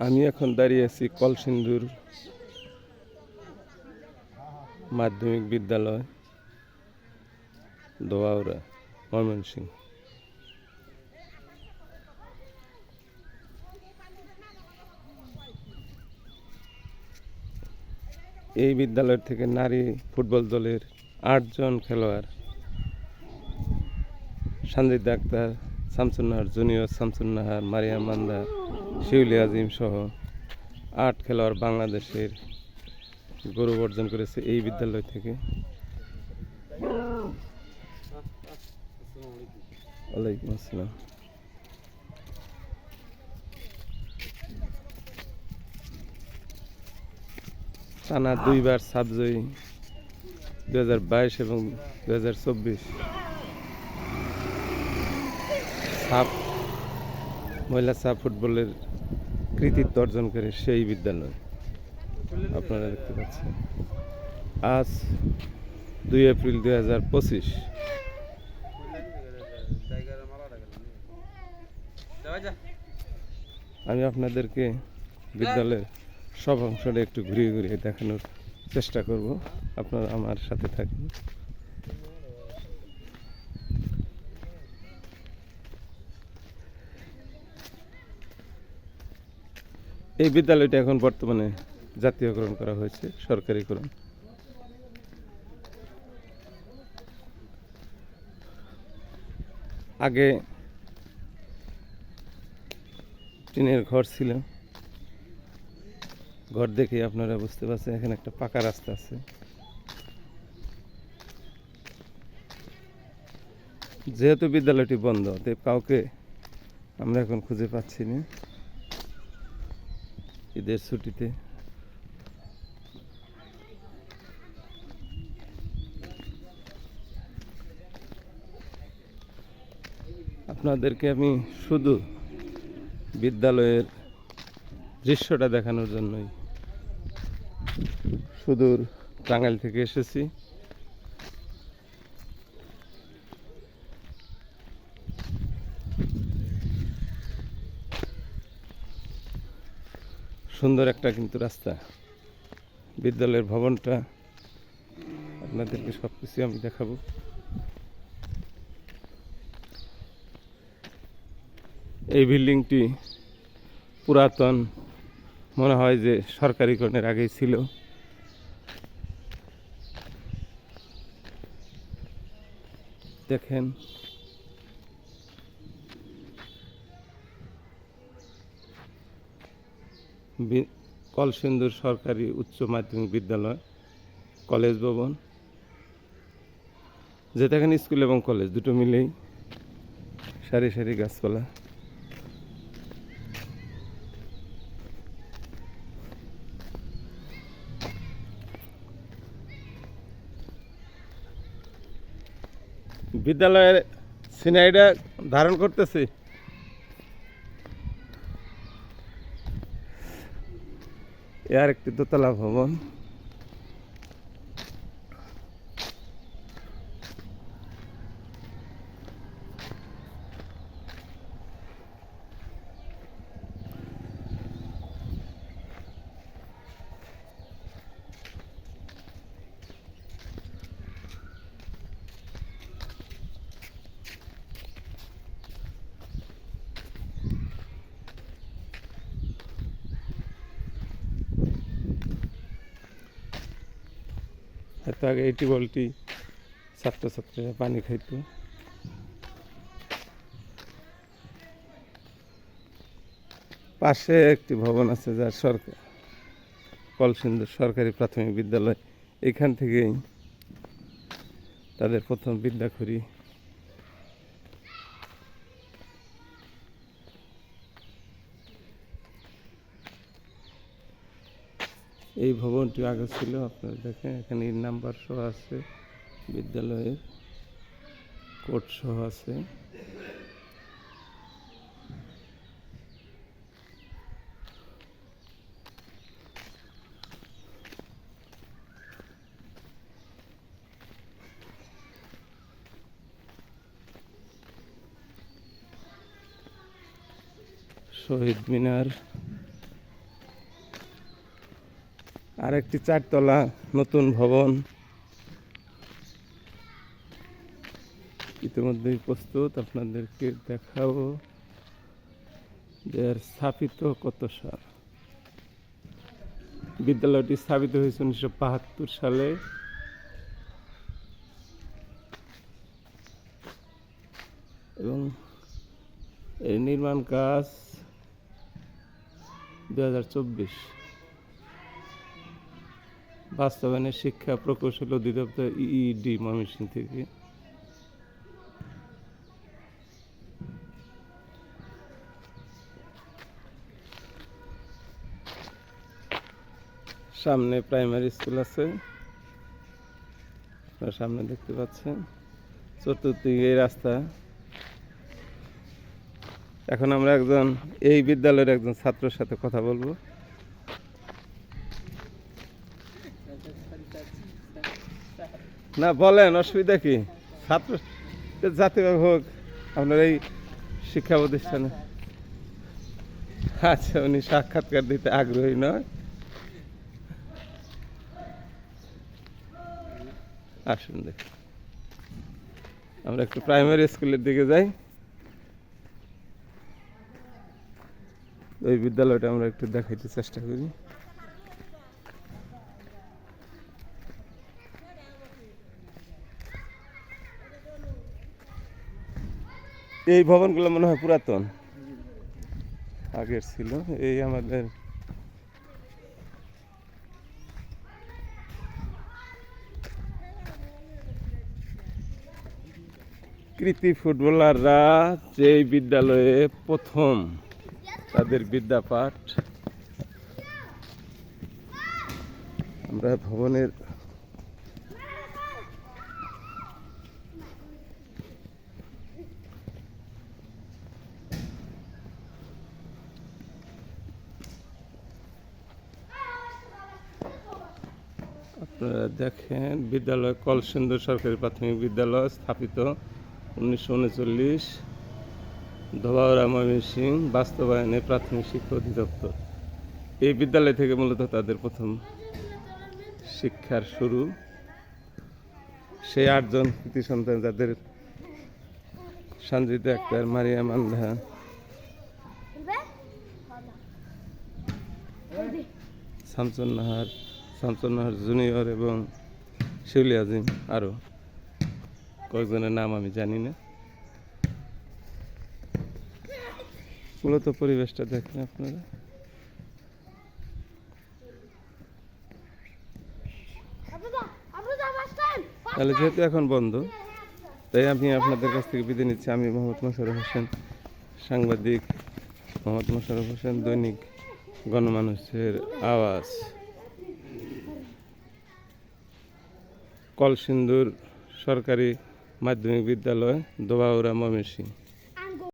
আমি এখন দাঁড়িয়ে আছি কলসিন্দুর মাধ্যমিক বিদ্যালয় দোয়াউরা ময়মনসিং এই বিদ্যালয় থেকে নারী ফুটবল দলের আটজন খেলোয়াড় সঞ্জিত ডাক্তার শামসুন্নাহার জুনিয়র শামসুন্নাহার মারিয়া মান্দা, শিউলি আজিম সহ আট খেলোয়াড় বাংলাদেশের গৌরব অর্জন করেছে এই বিদ্যালয় থেকে। ওয়ালাইকুম আসসালাম। টানা দুইবার সাবজয়ী দু হাজার বাইশ এবং দুহাজার চব্বিশ। সাপ মহিলা সাপ ফুটবলের কৃতিত্ব অর্জন করে সেই বিদ্যালয়। আপনারা দেখতে পাচ্ছেন। আজ দুই এপ্রিল দুই হাজার পঁচিশ। আমি আপনাদেরকে বিদ্যালয়ের সব অংশটা একটু ঘুরিয়ে ঘুরিয়ে দেখানোর চেষ্টা করব। আপনারা আমার সাথে থাকুন। এই বিদ্যালয়টা এখন বর্তমানে জাতীয়করণ করা হয়েছে, সরকারিকরণ। আগে টিনের ঘর ছিল। ঘর দেখে আপনারা বুঝতে পারছেন, এখানে একটা পাকা রাস্তা আছে। যেহেতু বিদ্যালয়টি বন্ধ, অতএব কাউকে আমরা এখন খুঁজে পাচ্ছি না। ঈদের ছুটিতে। আপনাদেরকে আমি শুধু বিদ্যালয়ের দৃশ্যটা দেখানোর জন্যই সুদূর টাঙ্গাইল থেকে এসেছি। সুন্দর একটা কিন্তু রাস্তা। বিদ্যালয়ের ভবনটা আপনাদেরকে সব কিছু আমি দেখাবো। এই বিল্ডিংটি পুরাতন, মনে হয় যে সরকারিকরণের আগেই ছিল। দেখেন কলসিন্দুর সরকারি উচ্চ মাধ্যমিক বিদ্যালয়, কলেজ ভবন যেটা এখানে স্কুল এবং কলেজ, দুটো মিলেই সারি সারি গাছপালা। বিদ্যালয়ের সিনারিটা ধারণ করতেছি। এর একটি দোতলা ভবন। এত আগে এই টিউবওয়েলটি ছাত্রছাত্রীরা পানি খাইতো। পাশে একটি ভবন আছে যার সরকার কলসিন্দুর সরকারি প্রাথমিক বিদ্যালয়। এখান থেকেই তাদের প্রথম বিদ্যাখড়ি এই ভবনটি আগে ছিল, আপনারা দেখেন, এখানে এর নাম্বার সহ আছে, বিদ্যালয়ের কোড সহ আছে। শহীদ মিনার আর একটি চারতলা নতুন ভবন। ইতিমধ্যেই প্রস্তুত, আপনাদেরকে দেখাবো এর স্থাপিত কত সাল। বিদ্যালয়টি স্থাপিত হয়েছে উনিশশো বাহাত্তর সালে। এবং এই নির্মাণ কাজ দু হাজার চব্বিশ। বাস্তবায়নের শিক্ষা প্রকৌশল অধিদপ্তর ইইডি ময়মনসিংহ থেকে। সামনে প্রাইমারি স্কুল আছে। সামনে দেখতে পাচ্ছেন। চতুর্দিকে রাস্তা। এখন আমরা একজন, এই বিদ্যালয়ের একজন ছাত্রের সাথে কথা বলব। না, বলেন, অসুবিধা কি? ছাত্র জাতিভাবে হোক, আপনার এই শিক্ষা প্রতিষ্ঠানে। আচ্ছা উনি সাক্ষাৎকার দিতে আগ্রহী নয়। আসুন দেখ। আমরা একটু প্রাইমারি স্কুলের দিকে যাই। ওই বিদ্যালয়টা আমরা একটু দেখাইতে চেষ্টা করি। এই ভবনগুলো মনে হয় পুরাতন। আগের ছিল, এই আমাদের কৃতি ফুটবলাররা যে বিদ্যালয়ে প্রথম তাদের বিদ্যাপাঠ। আমরা ভবনের আপনারা দেখেন বিদ্যালয় কলসিন্দুর সরকারি প্রাথমিক বিদ্যালয় স্থাপিত উনিশশো উনচল্লিশ ধোবাউড়া ময়মনসিং বাস্তবায়নে প্রাথমিক শিক্ষা অধিদপ্তর। এই বিদ্যালয় থেকে মূলত তাদের প্রথম শিক্ষার শুরু। সেই আটজন কৃতি সন্তান যাদের Sanjit Akhtar Maria Mandha Shamsunnahar Shamsunnahar junior এবং শিউলি আজিম আরও কয়েকজনের নাম আমি জানি না। মূলত পরিবেশটা দেখেন আপনারা। তাহলে যেহেতু এখন বন্ধ, তাই আমি আপনাদের কাছ থেকে বিদায় নিচ্ছি। আমি মোহাম্মদ মোশারফ হোসেন, সাংবাদিক মোহাম্মদ মোশারফ হোসেন, দৈনিক গণমানুষের আওয়াজ। কলসিন্দুর সরকারি মাধ্যমিক বিদ্যালয় দোবাউরা ময়মনসিংহ।